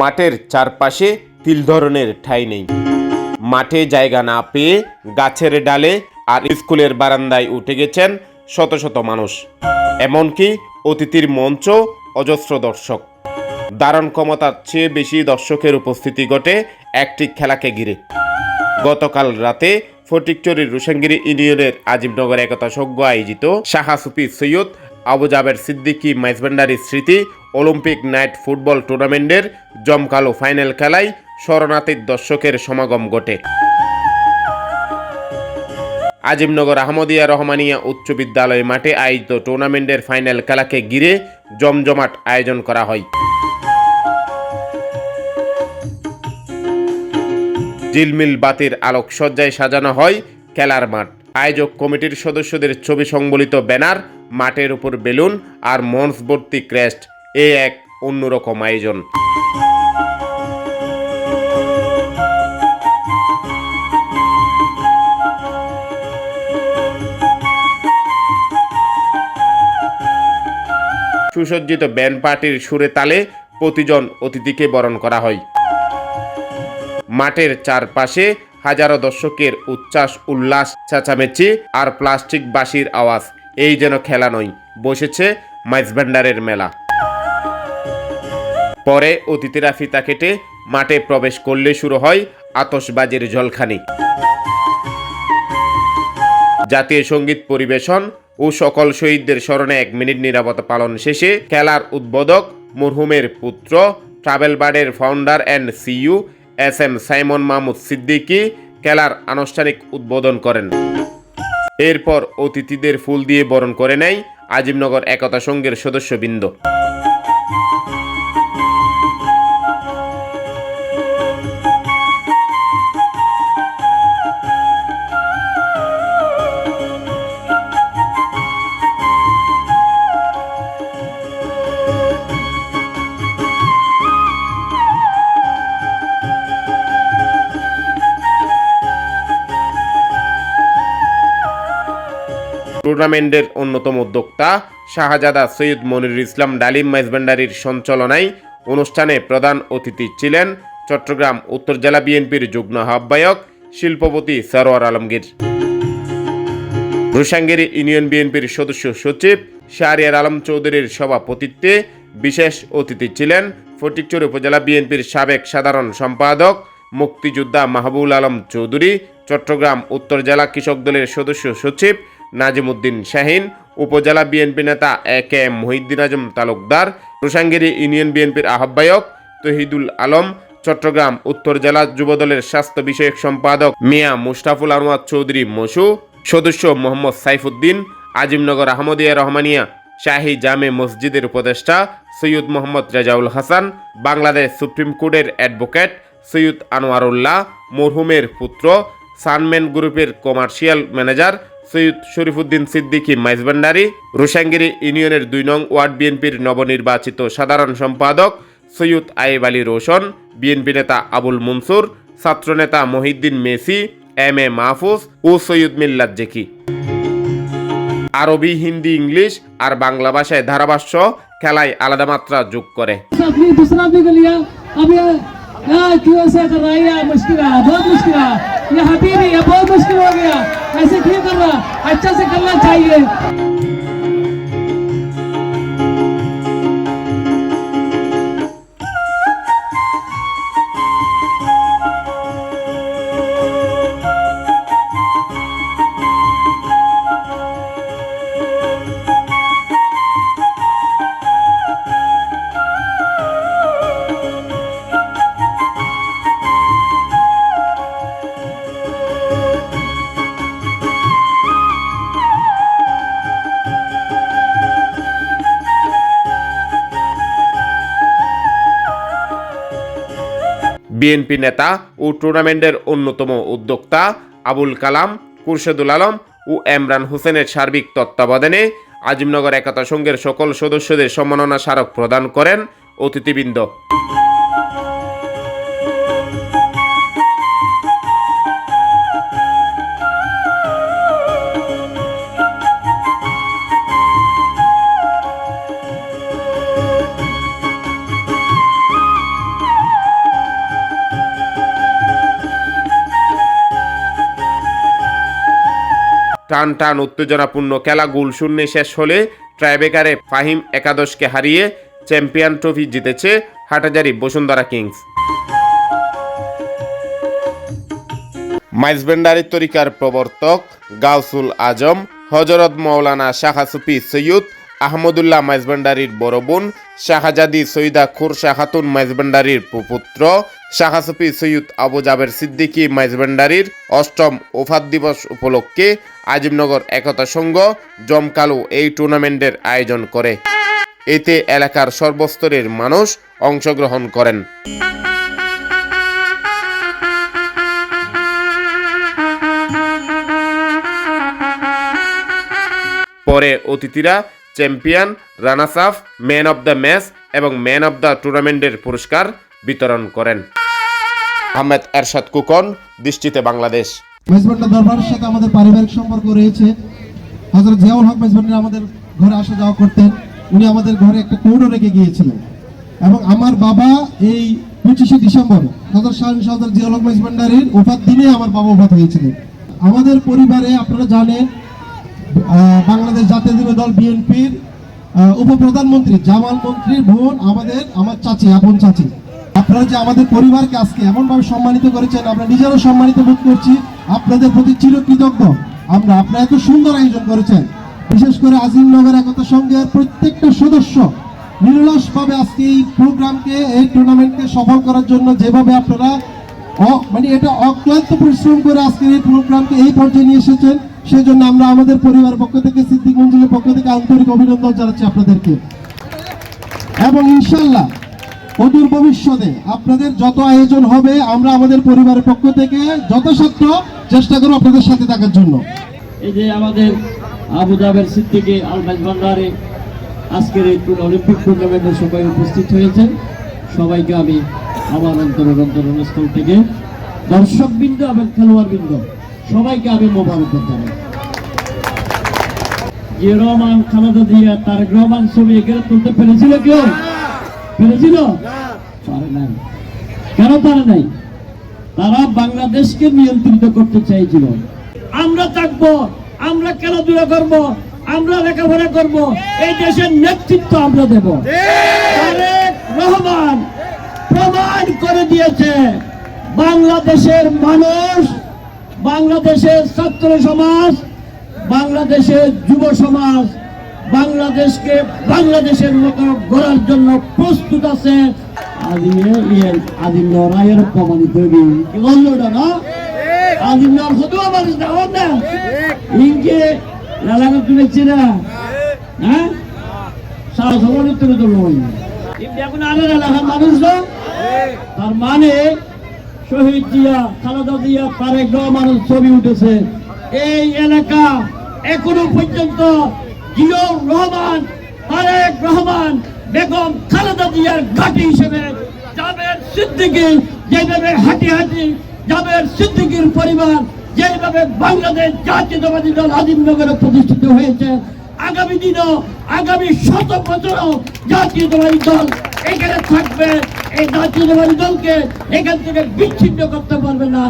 মাঠের চারপাশে তিল ধরনের ঠাঁই নেই। মাঠে জায়গা না পেয়ে গাছের ডালে আর স্কুলের বারান্দায় উঠে গেছেন শত শত মানুষ। এমনকি অতিথির মঞ্চ অজস্র দর্শক। দারণ ক্ষমতার চেয়ে বেশি দর্শকের উপস্থিতি ঘটে একটি খেলাকে ঘিরে। গতকাল রাতে ফটিকচুরির রুশাঙ্গিরি ইউনিয়নের আজিমনগর একতা সজ্ঞ আয়োজিত শাহা সুফি সৈয়দ আবু জাবের সিদ্দিকী মাইজভান্ডারির স্মৃতি অলিম্পিক নাইট ফুটবল টুর্নামেন্টের জমকালো ফাইনাল খেলায় শরণার্থীর দর্শকের সমাগম ঘটে। আজিমনগর আহমদিয়া রহমানিয়া উচ্চ বিদ্যালয় মাঠে আয়োজিত টুর্নামেন্টের ফাইনাল খেলাকে ঘিরে জমজমাট আয়োজন করা হয়। জিলমিল বাতির আলোকসজ্জায় সাজানো হয় খেলার মাঠ। আয়োজক কমিটির সদস্যদের ছবি সংবলিত ব্যানার মাঠের উপর বেলুন আর মঞ্চ ভর্তি ক্রেস্ট, এ এক অন্যরকম আয়োজন। সুসজ্জিত ব্যান্ড পার্টির সুরে তালে প্রতিজন অতিথিকে বরণ করা হয়। মাঠের চারপাশে হাজারো দর্শকের উচ্ছ্বাস, উল্লাস, চেঁচামেচি আর প্লাস্টিক বাঁশির আওয়াজ। এই যেন খেলা নয়, বসেছে মাইজভান্ডারের মেলা। পরে অতিথিরা ফিতা কেটে মাঠে প্রবেশ করলে শুরু হয় আতশবাজির জলখানি। জাতীয় সংগীত পরিবেশন ও সকল শহীদদের স্মরণে এক মিনিট নিরাপত্তা পালন শেষে খেলার উদ্বোধক মরহুমের পুত্র, travel বার্ডের founder and CEO S M Simon Mahmud Siddiqui খেলার আনুষ্ঠানিক উদ্বোধন করেন। এরপর অতিথিদের ফুল দিয়ে বরণ করে নেয় আজিমনগর একতা সংঘের সদস্যবৃন্দ। টুর্নামেন্টের অন্যতম উদ্যোক্তা শাহজাদা সৈয়দ মনিরুল ইসলাম ডালিম মাইজভান্ডারির সঞ্চালনায় অনুষ্ঠানে প্রধান অতিথি ছিলেন চট্টগ্রাম উত্তর জেলা বিএনপির যুগ্ম আহ্বায়ক শিল্পপতি সরোয়ার আলমগীর। রুশাঙ্গিরি ইউনিয়ন বিএনপির সদস্য সচিব শাহরিয়ার আলম চৌধুরীর সভাপতিত্বে বিশেষ অতিথি ছিলেন ফটিকচুর উপজেলা বিএনপির সাবেক সাধারণ সম্পাদক মুক্তিযোদ্ধা মাহবুল আলম চৌধুরী, চট্টগ্রাম উত্তর জেলা কৃষক দলের সদস্য সচিব নাজিমুদ্দিন শাহিন, উপজেলা বিএনপি নেতা A K M Mohiuddin Azam Talukdar Rushangiri union বিএনপির আহ্বায়ক তহিদুল আলম, চট্টগ্রাম উত্তর জেলা যুবদলের স্বাস্থ্য বিষয়ক সম্পাদক মিয়া মুস্তাফুল আনোয়ার চৌধুরী মসু, সদস্য মোহাম্মদ সাইফুদ্দিন, আজিমনগর আহমদিয়া রহমানিয়া, শাহী জামে মসজিদের উপদেষ্টা সৈয়দ মোহাম্মদ রেজাউল হাসান, বাংলাদেশ সুপ্রিম কোর্টের অ্যাডভোকেট সৈয়দ আনোয়ারুল্লাহ, মরহুমের পুত্র সানমেন গ্রুপের কমার্শিয়াল ম্যানেজার সৈয়দ শরীফুদ্দিন সিদ্দিকী মাইজভান্ডারি রুশাঙ্গিরি ইউনিয়নের দুই নং ওয়ার্ড বিএনপির নবনির্বাচিত সাধারণ সম্পাদক সৈয়দ আইব আলী রোশন বিএনপি নেতা আবুল মনসুর ছাত্রনেতা Mohiuddin Messi M A Mahfuz ও সৈয়দ মিল্লাত জেকি আরবি হিন্দি ইংলিশ আর বাংলা ভাষায় ধারাভাষ্য খেলায় আলাদা মাত্রা যোগ করে अपनी दूसरा भी कर लिया अब ये यहाँ क्यों ऐसा कर रहा है ये मुश्किल है बहुत मुश्किल है ये हटी नहीं है बहुत मुश्किल हो गया ऐसे क्यों कर रहा अच्छा से करना चाहिए বিএনপি নেতা ও টুর্নামেন্টের অন্যতম উদ্যোক্তা আবুল কালাম কুরশেদুল আলম ও এমরান হোসেনের সার্বিক তত্ত্বাবধানে আজিমনগর একতা সংঘের সকল সদস্যদের সম্মাননা স্মারক প্রদান করেন অতিথিবৃন্দ। টান টান উত্তেজনাপূর্ণ খেলা গোল শূন্যে শেষ হলে ট্রাইবেকারে ফাহিম একাদশকে হারিয়ে চ্যাম্পিয়ন ট্রফি জিতেছে হাটাজারি বসুন্ধরা কিংস। মাইজবেন্ডারি তরিকার প্রবর্তক গাউসুল আজম, হজরত মৌলানা শাহাসুফি সৈয়দ আহমদুল্লাহ মাইজবেন্ডারির বড় বোন, শাহজাদি সৈয়দা খুর শাহাতুন মাইজবান্ডারির পুপুত্র শাহা সুফি সৈয়দ আবু জাবের সিদ্দিকী মাইজবেন্ডারির অষ্টম ওফাত দিবস উপলক্ষে আজিমনগর একতা সংঘ জমকালো এই টুর্নামেন্টের আয়োজন করে। এতে এলাকার সর্বস্তরের মানুষ অংশগ্রহণ করেন। পরে অতিথিরা champion runners up man of the match এবং ম্যান অব দ্য টুর্নামেন্টের পুরস্কার বিতরণ করেন। আহমেদ এরশাদ কুকন, দৃষ্টিতে বাংলাদেশ। মেজবান্ডা দরবারের সাথে আমাদের পারিবারিক সম্পর্ক রয়েছে। হজরত জিয়াউল হক মেজবান্ডা আমাদের ঘরে আসা যাওয়া করতেন। উনি আমাদের ঘরে একটা কোডও রেখে গিয়েছিলেন। এবং আমার বাবা এই পঁচিশে ডিসেম্বর হজরত শাহিন হজরত জিয়াউল হক মেজবান্ডারির ওফাত দিনে আমার বাবা ওফাত হয়েছিলেন। আমাদের পরিবারে আপনারা জানেন বাংলাদেশ জাতীয় দল বিএনপির উপপ্রধানমন্ত্রী জামাল মন্ত্রীর বোন আমাদের, আমার চাচি, আপন চাচি। আপনারা যে আমাদের পরিবারকে আজকে এমনভাবে সম্মানিত করেছেন, আমরা নিজেরও সম্মানিত বোধ করছি, আপনাদের প্রতি চিরকৃতজ্ঞ। আমরা আপনারা এত সুন্দর আয়োজন করেছেন। বিশেষ করে আজিমনগর একতা সংঘের প্রত্যেকটা সদস্য নিরলসভাবে আজকে এই প্রোগ্রামকে, এই টুর্নামেন্টকে সফল করার জন্য যেভাবে আপনারা মানে এটা অক্লান্ত পরিশ্রম করে আজকের এই প্রোগ্রামকে এই পর্যায়ে নিয়ে এসেছেন। সেজন্য আমরা আমাদের পরিবার পক্ষ থেকে, সিদ্দিক মঞ্জুরের পক্ষ থেকে আন্তরিক অভিনন্দন জানাচ্ছি আপনাদেরকে। এবং ইনশাল্লাহ, অদূর ভবিষ্যতে আপনাদের যত আয়োজন হবে, আমরা আমাদের পরিবারের পক্ষ থেকে যথাসাধ্য চেষ্টা করব আপনাদের সাথে থাকার জন্য। এই যে আমাদের আবু জাবের সিদ্দিকী আলমাজ ভান্ডারে আজকের এই অলিম্পিক টুর্নামেন্টে সবাই উপস্থিত হয়েছেন। সবাইকে আমি আমার অন্তরের অন্তরস্থল থেকে দর্শকবৃন্দ এবং খেলোয়াড়বৃন্দ, সবাইকে আমি মোবারক জানাই। যে রহমান খালেদা জিয়া তারেক রহমান ছবি এখানে তুলতে পেরেছিল কেউ পেরেছিল? পারে নাই। কেন পারে নাই? তারা বাংলাদেশকে নিয়ন্ত্রিত করতে চাইছিল। আমরা থাকব আমরা খেলাধুলা করব আমরা লেখাপড়া করব এই দেশের নেতৃত্ব আমরা দেব। তারেক রহমান প্রমাণ করে দিয়েছে বাংলাদেশের মানুষ বাংলাদেশের ছাত্র সমাজ বাংলাদেশের যুব সমাজ বাংলাদেশকে বাংলাদেশের মতো গড়ার জন্য প্রস্তুত আছে আদিমে ইয়ে লড়াইয়ের প্রমাণিত না? মানুষ না হ্যাঁ? এলাকার মানুষ তার মানে শহীদ জিয়া, খালেদা জিয়া তারেক রহমানের ছবি উঠেছে। এই এলাকা এখনও পর্যন্ত জিয়র রহমান, তারেক রহমান, বেগম খালেদা জিয়ার ঘাঁটি হিসেবে জাবের সিদ্দিকী যেভাবে হাঁটি হাঁটি, জাবের সিদ্দিকীর পরিবার যেভাবে বাংলাদেশ জাতীয়তাবাদী দল আজিমনগরে প্রতিষ্ঠিত হয়েছে, আগামী দিনও, আগামী শত বছরও জাতীয়তাবাদী দল এখানে থাকবে। এই জাতীয়তাবাদী দলকে এখান থেকে বিচ্ছিন্ন করতে পারবে না।